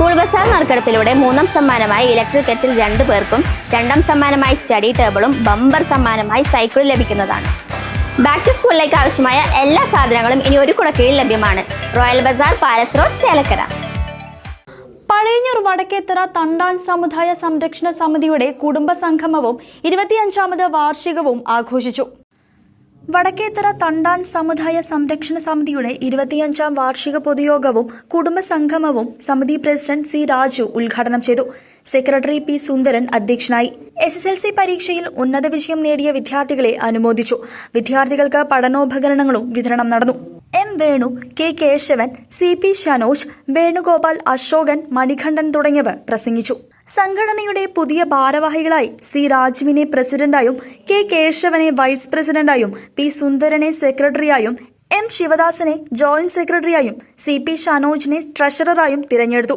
School Bazar നറുക്കെടുപ്പിലൂടെ മൂന്നാം സമ്മാനമായി ഇലക്ട്രിക് കെറ്റിൽ രണ്ടു പേർക്കും രണ്ടാം സമ്മാനമായി സ്റ്റഡി ടേബിളും ബമ്പർ സമ്മാനമായി സൈക്കിളും ലഭിക്കുന്നതാണ്. ബാക്ക് ടു സ്കൂളിലേക്ക് ആവശ്യമായ എല്ലാ സാധനങ്ങളും ഇനി ഒരു കുടക്കീഴിൽ ലഭ്യമാണ്. Royal bazaar palace road Chelakkara. Pazhayannur Vadakkethara Thandan സമുദായ സംരക്ഷണ സമിതിയുടെ കുടുംബ സംഗമവും ഇരുപത്തിയഞ്ചാമത് വാർഷികവും ആഘോഷിച്ചു. വടക്കേത്തറ തണ്ടാൻ സമുദായ സംരക്ഷണ സമിതിയുടെ ഇരുപത്തിയഞ്ചാം വാർഷിക പൊതുയോഗവും കുടുംബസംഗമവും സമിതി പ്രസിഡന്റ് സി രാജു ഉദ്ഘാടനം ചെയ്തു. സെക്രട്ടറി പി സുന്ദരൻ അധ്യക്ഷനായി. എസ് എസ് എൽ സി പരീക്ഷയിൽ ഉന്നത വിജയം നേടിയ വിദ്യാർത്ഥികളെ അനുമോദിച്ചു. വിദ്യാർത്ഥികൾക്ക് പഠനോപകരണങ്ങളും വിതരണം നടന്നു. M Venu K Keshavan C P Shanoj Venugopal Ashokan Manikandan തുടങ്ങിയവർ പ്രസംഗിച്ചു. സംഘടനയുടെ പുതിയ ഭാരവാഹികളായി സി രാജുവിനെ പ്രസിഡന്റായും കെ കേശവനെ വൈസ് പ്രസിഡന്റായും പി സുന്ദരനെ സെക്രട്ടറിയായും എം ശിവദാസനെ ജോയിന്റ് സെക്രട്ടറിയായും സി പി ഷനോജിനെ ട്രഷററായും തിരഞ്ഞെടുത്തു.